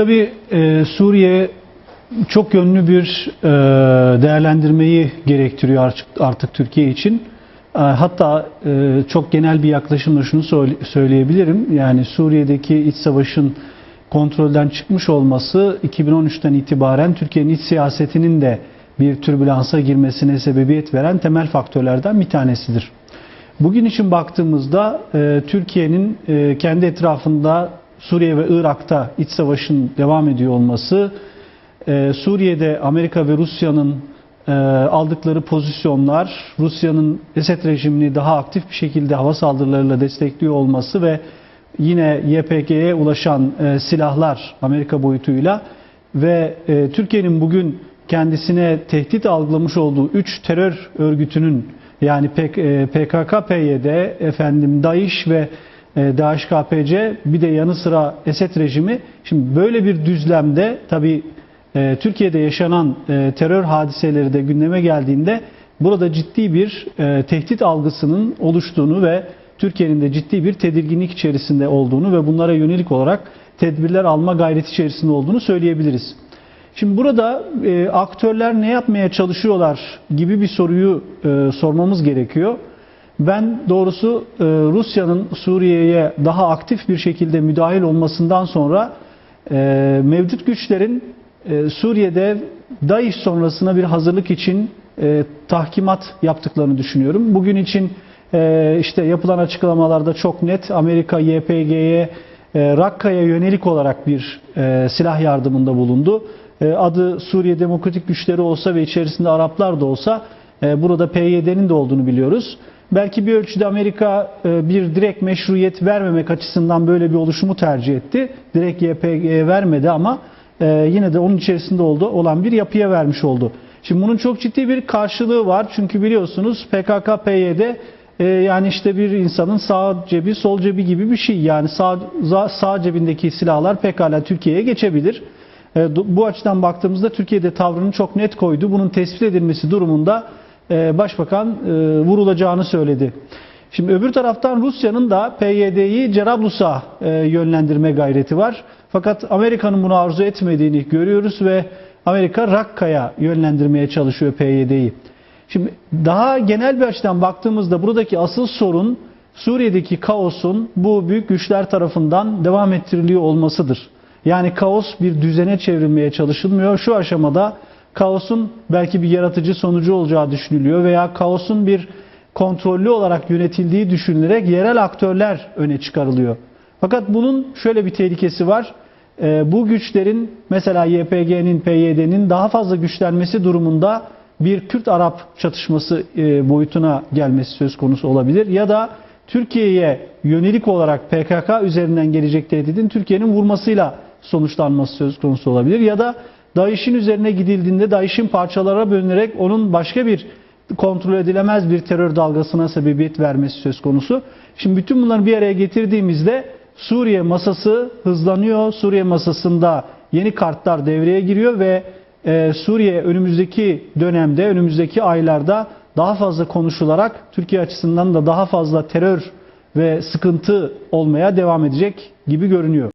Tabii e, Suriye çok yönlü bir e, değerlendirmeyi gerektiriyor artık, artık Türkiye için. E, hatta e, çok genel bir yaklaşımla şunu söyle- söyleyebilirim. Yani Suriye'deki iç savaşın kontrolden çıkmış olması 2013'ten itibaren Türkiye'nin iç siyasetinin de bir türbülansa girmesine sebebiyet veren temel faktörlerden bir tanesidir. Bugün için baktığımızda e, Türkiye'nin e, kendi etrafında Suriye ve Irak'ta iç savaşın devam ediyor olması, e, Suriye'de Amerika ve Rusya'nın e, aldıkları pozisyonlar, Rusya'nın Esed rejimini daha aktif bir şekilde hava saldırılarıyla destekliyor olması ve yine YPG'ye ulaşan e, silahlar Amerika boyutuyla ve Türkiye'nin bugün kendisine tehdit algılamış olduğu 3 terör örgütünün yani PKK, PYD, efendim DAEŞ ve e, DAEŞ-KPC bir de yanı sıra Esed rejimi. Şimdi böyle bir düzlemde tabii e, Türkiye'de yaşanan e, terör hadiseleri de gündeme geldiğinde burada ciddi bir e, tehdit algısının oluştuğunu ve Türkiye'nin de ciddi bir tedirginlik içerisinde olduğunu ve bunlara yönelik olarak tedbirler alma gayreti içerisinde olduğunu söyleyebiliriz. Şimdi burada e, aktörler ne yapmaya çalışıyorlar gibi bir soruyu e, sormamız gerekiyor. Ben doğrusu e, Rusya'nın Suriye'ye daha aktif bir şekilde müdahil olmasından sonra e, mevcut güçlerin e, Suriye'de DAEŞ sonrasına bir hazırlık için tahkimat yaptıklarını düşünüyorum. Bugün için işte yapılan açıklamalarda çok net Amerika YPG'ye Rakka'ya yönelik olarak bir silah yardımında bulundu. Adı Suriye Demokratik Güçleri olsa ve içerisinde Araplar da olsa burada PYD'nin de olduğunu biliyoruz. Belki bir ölçüde Amerika e, bir direkt meşruiyet vermemek açısından böyle bir oluşumu tercih etti. Direkt YPG'ye vermedi ama e, yine de onun içerisinde oldu, olan bir yapıya vermiş oldu. Şimdi bunun çok ciddi bir karşılığı var. Çünkü biliyorsunuz PKK, PYD e, yani işte bir insanın sağ cebi, sol cebi gibi bir şey. Yani sağ, sağ cebindeki silahlar pekala Türkiye'ye geçebilir. Bu açıdan baktığımızda Türkiye'de tavrını çok net koydu. Bunun tespit edilmesi durumunda Başbakan e, vurulacağını söyledi. Şimdi öbür taraftan Rusya'nın da PYD'yi Cerablus'a e, yönlendirme gayreti var. Fakat Amerika'nın bunu arzu etmediğini görüyoruz ve Amerika Rakka'ya yönlendirmeye çalışıyor PYD'yi. Şimdi daha genel bir açıdan baktığımızda buradaki asıl sorun Suriye'deki kaosun bu büyük güçler tarafından devam ettiriliyor olmasıdır. Yani kaos bir düzene çevrilmeye çalışılmıyor. Şu aşamada kaosun belki bir yaratıcı sonucu olacağı düşünülüyor veya kaosun bir kontrollü olarak yönetildiği düşünülerek yerel aktörler öne çıkarılıyor. Fakat bunun şöyle bir tehlikesi var. Ee, bu güçlerin mesela YPG'nin, PYD'nin daha fazla güçlenmesi durumunda bir Kürt-Arap çatışması e, boyutuna gelmesi söz konusu olabilir. Ya da Türkiye'ye yönelik olarak PKK üzerinden gelecek tehditin Türkiye'nin vurmasıyla sonuçlanması söz konusu olabilir. Ya da DAEŞ'in üzerine gidildiğinde DAEŞ'in parçalara bölünerek onun başka bir kontrol edilemez bir terör dalgasına sebebiyet vermesi söz konusu. Şimdi bütün bunları bir araya getirdiğimizde Suriye masası hızlanıyor. Suriye masasında yeni kartlar devreye giriyor ve e, Suriye önümüzdeki dönemde, önümüzdeki aylarda daha fazla konuşularak Türkiye açısından da daha fazla terör ve sıkıntı olmaya devam edecek gibi görünüyor.